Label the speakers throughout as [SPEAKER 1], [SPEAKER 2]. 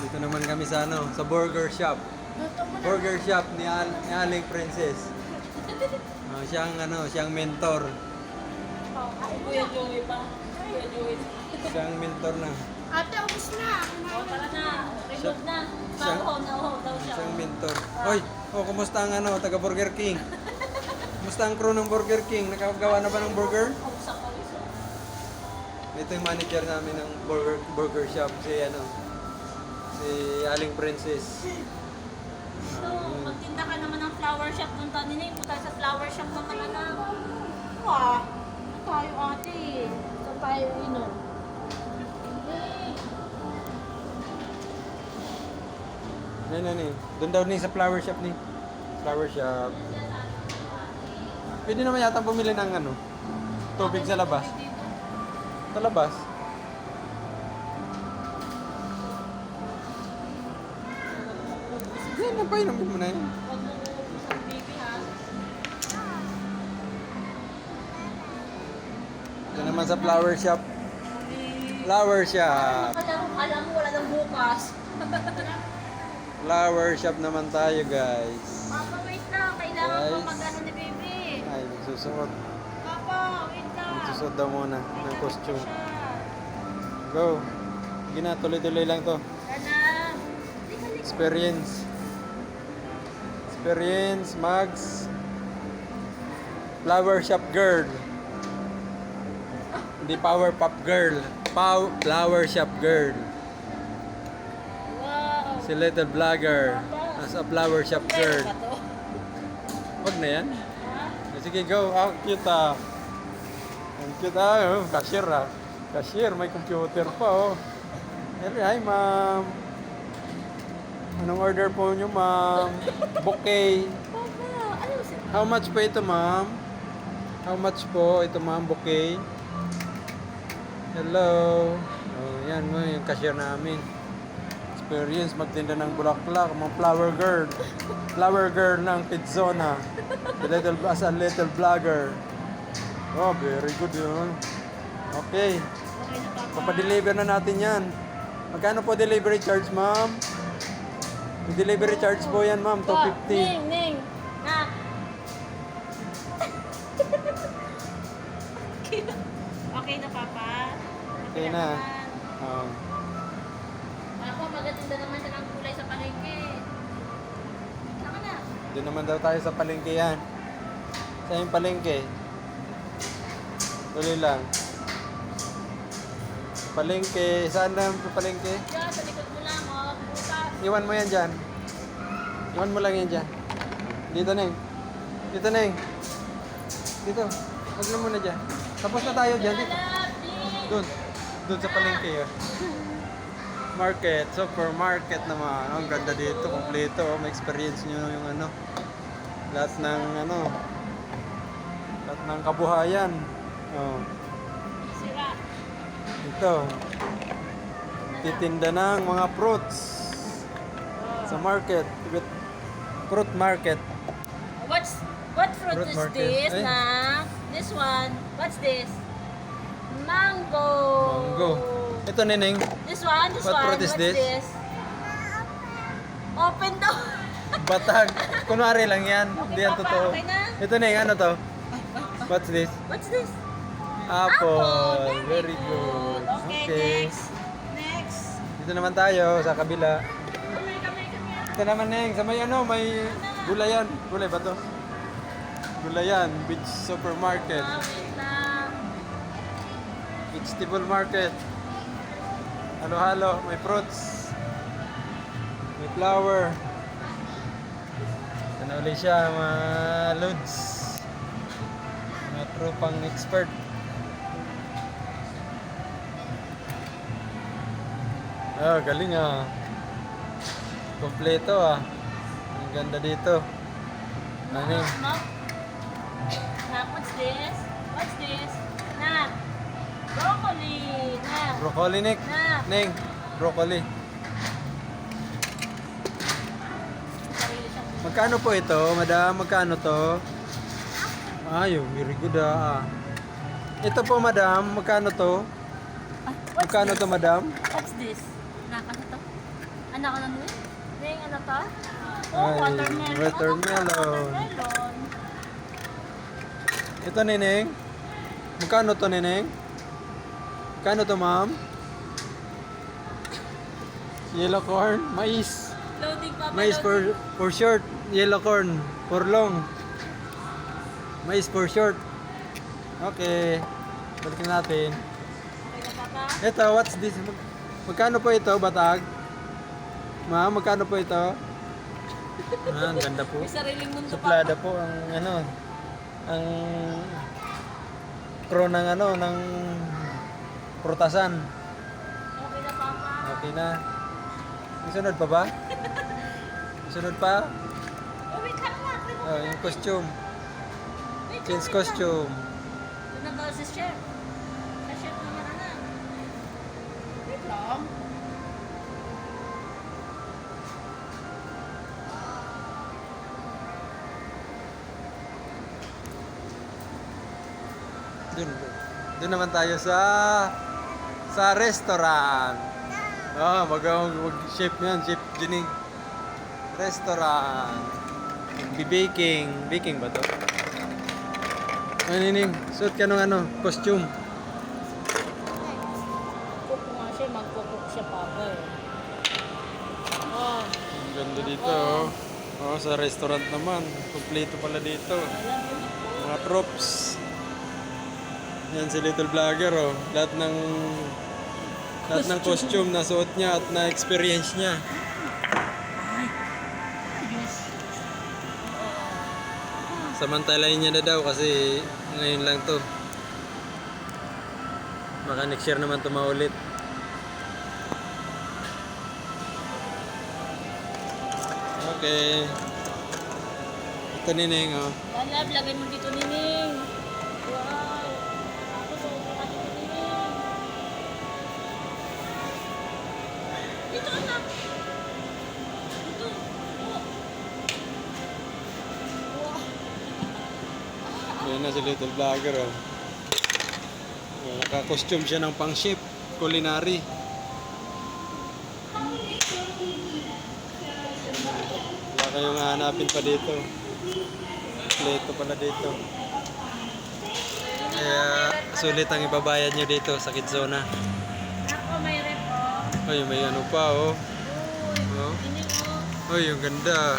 [SPEAKER 1] Dito naman kami sa ano, sa burger shop. Burger shop ni, Al ni Aling Princess. Ah, siyang ano, siyang mentor.
[SPEAKER 2] Ay,
[SPEAKER 3] Kuya Joey pa. Kuya Joey.
[SPEAKER 1] Siyang mentor na.
[SPEAKER 2] Ate, ubus na.
[SPEAKER 3] O, tara na. Remove na.
[SPEAKER 1] Siya-
[SPEAKER 3] Baho na ho daw siya.
[SPEAKER 1] Siyang mentor. Hoy, oh, kumusta ang ano, taga Burger King? Kumusta ang crew ng Burger King? Nakagawa na ba ng burger?
[SPEAKER 3] Oh.
[SPEAKER 1] Ito yung manager namin ng burger, burger shop, si ano, si Aling Princess.
[SPEAKER 3] So, magtinda ka naman ng flower shop nung tanin eh. Punta sa flower shop na Wah, ano tayo ate? Saan tayo inom?
[SPEAKER 1] Yan, yan, eh. Doon daw ni sa flower shop ni. Flower shop. Pwede naman yata bumili ng ano, tubig sa labas. Sa labas. Yan, napainumin mo na yan.
[SPEAKER 3] Huwag mo ubus ang baby ha.
[SPEAKER 1] Ito naman sa flower shop. Flower shop.
[SPEAKER 3] Kala mo, kala mo wala nang bukas.
[SPEAKER 1] Flower shop naman tayo, guys.
[SPEAKER 3] Papa, wait lang. Kailangan ko
[SPEAKER 1] Guys.
[SPEAKER 3] mag-ano ni baby.
[SPEAKER 1] Ay, magsusuot.
[SPEAKER 3] Papa, wait lang.
[SPEAKER 1] Magsusuot daw muna ng costume. Go. Sige na, tuloy-tuloy lang to. Experience. Experience, Mags. Flower shop girl. Hindi power pop girl. Pow flower shop girl.
[SPEAKER 3] Wow.
[SPEAKER 1] Si little vlogger. As a flower shop girl.
[SPEAKER 3] Ba to?
[SPEAKER 1] Wag na yan. Sige, go. Ah, cute ah. Ang cute ah. Oh, cashier ah. Cashier, may computer pa oh. Hi ma'am. Anong order po nyo ma'am? Bouquet.
[SPEAKER 3] Papa.
[SPEAKER 1] How much po ito ma'am? How much po ito ma'am bouquet? Hello. Oh, yan mo yung cashier namin. Experience magtinda ng bulaklak, mga flower girl. Flower girl ng Pizzona. The little, as a little vlogger. Oh, very good yun. Okay. Papadeliver na natin yan. Magkano po delivery charge, ma'am? Delivery charge po yan, ma'am.
[SPEAKER 3] Pa,
[SPEAKER 1] 250.
[SPEAKER 3] Ning, Ning. Na. okay na, Papa.
[SPEAKER 1] Okay na. Oh.
[SPEAKER 3] Ako, magatinda naman siya ng kulay sa palengke. Saka na.
[SPEAKER 1] Doon naman daw tayo sa palengke yan. Sa yung palengke. Tuloy lang. Palengke. Saan na yung palengke?
[SPEAKER 3] Diyan, sa likod mo lang, oh. Bukas.
[SPEAKER 1] Iwan mo yan dyan. Iwan mo lang yan dyan. Dito, Neng. Dito, Neng. Dito. Huwag na muna dyan. Tapos na tayo dyan. Dito. Doon. Doon sa palengke yun. Market. Supermarket naman. Ang ganda dito. Kompleto. May experience nyo yung ano. Lahat ng ano. Lahat ng kabuhayan. Oh.
[SPEAKER 3] Sira.
[SPEAKER 1] Ito. Titinda ng mga fruits. Sa market. Fruit market.
[SPEAKER 3] What's what fruit,
[SPEAKER 1] Fruit
[SPEAKER 3] is
[SPEAKER 1] market.
[SPEAKER 3] this,
[SPEAKER 1] Ay.
[SPEAKER 3] na? This one. What's this? Mango.
[SPEAKER 1] Mango. Ito, Neneng.
[SPEAKER 3] This one, this
[SPEAKER 1] What
[SPEAKER 3] one.
[SPEAKER 1] fruit is
[SPEAKER 3] What's
[SPEAKER 1] this?
[SPEAKER 3] Open daw.
[SPEAKER 1] Batag. Kunwari lang yan. Hindi yan
[SPEAKER 3] Papa,
[SPEAKER 1] totoo.
[SPEAKER 3] okay na?
[SPEAKER 1] Ito, Neng. Ano to? What's this?
[SPEAKER 3] What's this?
[SPEAKER 1] Apple. Very good.
[SPEAKER 3] Okay, next. Next.
[SPEAKER 1] Dito naman tayo sa kabila. Ito naman, Neng. Sa may ano, may gulayan. Gulay ba to? Gulayan. Beach Supermarket.
[SPEAKER 3] Ah.
[SPEAKER 1] Vegetable Market. Halo-halo. May fruits. May flower. Ito na ulit siya, mga loads. Mga tropang expert. Ah, galing ah. Kompleto ah. Ang ganda dito. Ano.
[SPEAKER 3] Knock, what's this? What's this? Knock. Broccoli. Knock.
[SPEAKER 1] Broccoli, Nick.
[SPEAKER 3] Knock.
[SPEAKER 1] Neng, broccoli. Magkano po ito, madam? Magkano to? Ay, very good ah. Ito po, madam. Magkano to?
[SPEAKER 3] Ah, what's
[SPEAKER 1] Magkano
[SPEAKER 3] this?
[SPEAKER 1] to, madam?
[SPEAKER 3] What's this? Knock, ano to? Anak na nun? Ning, ano to? Oh,
[SPEAKER 1] Ay,
[SPEAKER 3] watermelon.
[SPEAKER 1] watermelon.
[SPEAKER 3] Ano to? Watermelon.
[SPEAKER 1] Ito, Neneng. Magkano to, Neneng? Kano to, ma'am? Yellow corn, mais.
[SPEAKER 3] Loading pa?
[SPEAKER 1] Mais for, for short. Yellow corn for long. Mais for short. Okay. Balikin natin. Ito, what's this? Mag- magkano po ito, batag? Ma'am, magkano po ito? Ah, ang ganda po.
[SPEAKER 3] May sariling mundo,
[SPEAKER 1] Suplada po ang ano, ang pro ng ano, ng prutasan.
[SPEAKER 3] Okay na, Papa.
[SPEAKER 1] Okay na. May sunod pa ba? May sunod pa?
[SPEAKER 3] Oh, wait lang.
[SPEAKER 1] Oh, yung costume.
[SPEAKER 3] Wait
[SPEAKER 1] Change costume. Dun, dun naman tayo sa sa restaurant. Ah, mag, mag chef yan, chef Jining. Restaurant. Baking. Baking ba to? Ano nining? Suot ka nung ano, costume.
[SPEAKER 3] Cook nga siya, magkukook siya, Papa eh. Oh,
[SPEAKER 1] Ang ganda dito, oh. Oh, sa restaurant naman. Kompleto pala dito. Mga props. Yan si Little Vlogger, oh. Lahat ng lahat ng costume na suot niya at na experience niya. Samantalayin niya na daw kasi ngayon lang to. Baka next year naman to maulit. Okay. Ito nineng, oh.
[SPEAKER 3] Lala, lagay mo dito, Nining. Wow.
[SPEAKER 1] Yan na si Little Vlogger, oh. Oh, Naka-costume siya ng pang-chef, culinary. Wala kayong hahanapin pa dito. Kompleto pala dito. Kaya sulit ang ibabayad nyo dito sa Kidzona.
[SPEAKER 3] Ako, may rep, oh.
[SPEAKER 1] Ay, may ano pa, oh.
[SPEAKER 3] Uy,
[SPEAKER 1] Oh. Ay, yung ganda.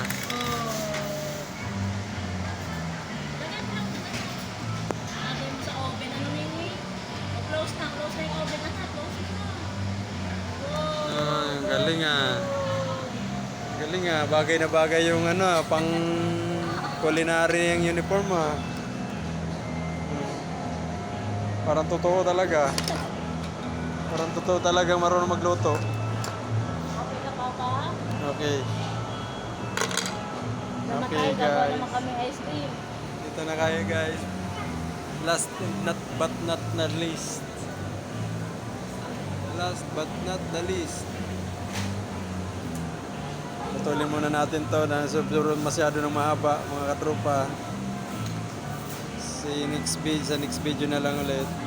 [SPEAKER 1] Galing ah. Galing ah, bagay na bagay yung ano ah, pang culinary yung uniform ah. Hmm. Parang totoo talaga. Parang totoo talaga marunong magluto.
[SPEAKER 3] Okay Papa?
[SPEAKER 1] Okay. Okay, guys.
[SPEAKER 3] naman kami ice cream.
[SPEAKER 1] Dito na kayo guys. Last not but not the least. Last but not the least. Putulin muna natin to na sobrang masyado ng mahaba mga katropa. Si next video, sa next video na lang ulit.